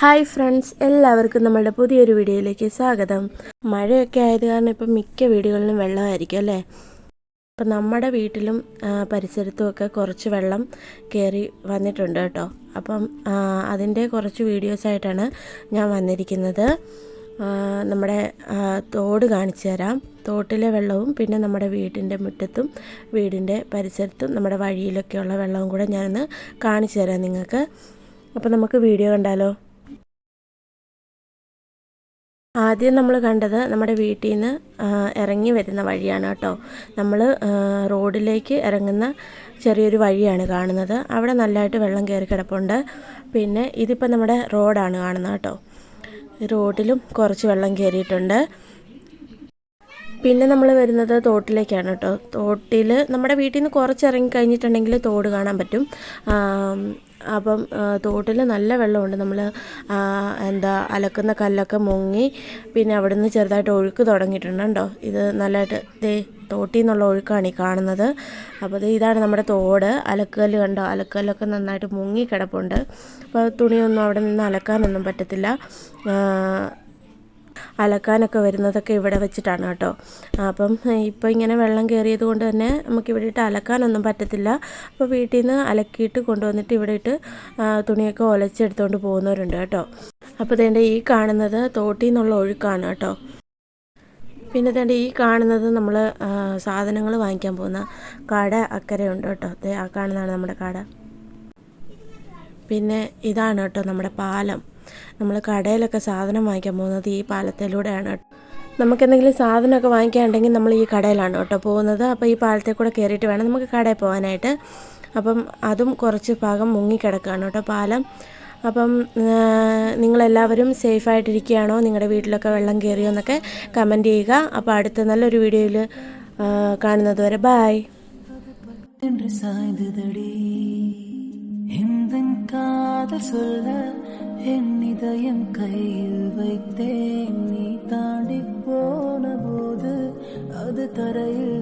Hi friends എല്ലാവർക്കും നമ്മളുടെ പുതിയൊരു വീഡിയോയിലേക്ക് സ്വാഗതം. മഴയൊക്കെ ആയത് കാരണം ഇപ്പം മിക്ക വീടുകളിലും വെള്ളമായിരിക്കും അല്ലേ? അപ്പം നമ്മുടെ വീട്ടിലും ആ, പരിസരത്തും ഒക്കെ കുറച്ച് വെള്ളം കയറി വന്നിട്ടുണ്ട് കേട്ടോ. അപ്പം അതിന്റെ കുറച്ച് വീഡിയോസായിട്ടാണ് ഞാൻ വന്നിരിക്കുന്നത്. നമ്മുടെ തോട് കാണിച്ചു തരാം. തോട്ടിലെ വെള്ളവും പിന്നെ നമ്മുടെ വീടിന്റെ മുറ്റത്തും വീടിന്റെ പരിസരത്തും നമ്മുടെ വഴിയിലൊക്കെയുള്ള വെള്ളവും കൂടെ ഞാനൊന്ന് കാണിച്ചു തരാം നിങ്ങൾക്ക്. അപ്പോൾ നമുക്ക് വീഡിയോ കണ്ടാലോ? ആദ്യം നമ്മൾ കണ്ടത് നമ്മുടെ വീട്ടിൽ നിന്ന് ഇറങ്ങി വരുന്ന വഴിയാണ് കേട്ടോ. നമ്മൾ റോഡിലേക്ക് ഇറങ്ങുന്ന ചെറിയൊരു വഴിയാണ് കാണുന്നത്. അവിടെ നല്ലതായിട്ട് വെള്ളം കയറി കിടപ്പുണ്ട്. പിന്നെ ഇതിപ്പോൾ നമ്മുടെ റോഡാണ് കാണുന്നത് കേട്ടോ. റോഡിലും കുറച്ച് വെള്ളം കയറിയിട്ടുണ്ട് പിന്നെ നമ്മൾ വരുന്നത് തോട്ടിലേക്കാണ് കേട്ടോ. തോട്ടിൽ നമ്മുടെ വീട്ടിൽ നിന്ന് കുറച്ച് ഇറങ്ങി കഴിഞ്ഞിട്ടുണ്ടെങ്കിൽ തോട് കാണാൻ പറ്റും. അപ്പം തോട്ടിൽ നല്ല വെള്ളമുണ്ട്. നമ്മൾ എന്താ അലക്കുന്ന കല്ലൊക്കെ മുങ്ങി പിന്നെ അവിടെ നിന്ന് ചെറുതായിട്ട് ഒഴുക്ക് തുടങ്ങിയിട്ടുണ്ട് കേട്ടോ ഇത് നല്ലതായിട്ട് ദേ തോട്ടിൽ നിന്നുള്ള ഒഴുക്കാണ് ഈ കാണുന്നത്. അപ്പോൾ ഇതാണ് നമ്മുടെ തോട്. അലക്കല്ല് കണ്ടോ? അലക്കല്ലൊക്കെ നന്നായിട്ട് മുങ്ങി കിടപ്പുണ്ട്. അപ്പോൾ തുണിയൊന്നും അവിടെ നിന്ന് അലക്കാനൊന്നും പറ്റത്തില്ല. അലക്കാനൊക്കെ വരുന്നതൊക്കെ ഇവിടെ വെച്ചിട്ടാണ് കേട്ടോ. അപ്പം ഇപ്പോൾ ഇങ്ങനെ വെള്ളം കയറിയത് കൊണ്ട് തന്നെ നമുക്ക് ഇവിടെ ഇട്ട് അലക്കാനൊന്നും പറ്റത്തില്ല. അപ്പോൾ വീട്ടിൽ നിന്ന് അലക്കിയിട്ട് കൊണ്ടുവന്നിട്ട് ഇവിടെ ഇട്ട് തുണിയൊക്കെ ഒലച്ചെടുത്തുകൊണ്ട് പോകുന്നവരുണ്ട് കേട്ടോ. അപ്പോൾ ഇതേണ്ട ഈ കാണുന്നത് തോട്ടിൽ നിന്നുള്ള ഒഴുക്കാണ് കേട്ടോ. പിന്നെ ഇതേണ്ട ഈ കാണുന്നത് നമ്മൾ സാധനങ്ങൾ വാങ്ങിക്കാൻ പോകുന്ന കട അക്കരയുണ്ട് കേട്ടോ. ആ കാണുന്നതാണ് നമ്മുടെ കട. പിന്നെ ഇതാണ് കേട്ടോ നമ്മുടെ പാലം. നമ്മൾ കടയിലൊക്കെ സാധനം വാങ്ങിക്കാൻ പോകുന്നത് ഈ പാലത്തിലൂടെയാണ് കേട്ടോ നമുക്ക് എന്തെങ്കിലും സാധനമൊക്കെ വാങ്ങിക്കാനുണ്ടെങ്കിൽ നമ്മൾ ഈ കടയിലാണ് കേട്ടോ പോകുന്നത് അപ്പോൾ ഈ പാലത്തിൽ കൂടെ കയറിയിട്ട് വേണം നമുക്ക് കടയിൽ പോകാനായിട്ട് അപ്പം അതും കുറച്ച് ഭാഗം മുങ്ങിക്കിടക്കുകയാണ് കേട്ടോ പാലം അപ്പം ആ, നിങ്ങളെല്ലാവരും സേഫായിട്ടിരിക്കുകയാണോ നിങ്ങളുടെ വീട്ടിലൊക്കെ വെള്ളം കയറിയോ എന്നൊക്കെ കമൻറ്റ് ചെയ്യുക അപ്പോൾ അടുത്ത നല്ലൊരു വീഡിയോയിൽ കാണുന്നത് വരെ ബായ് என்று சாய்ந்ததடி இந்த காதல் சொல்ல என் இதயம் கையில் வைத்தேன். நீ தாண்டி போன போது அது தரையில்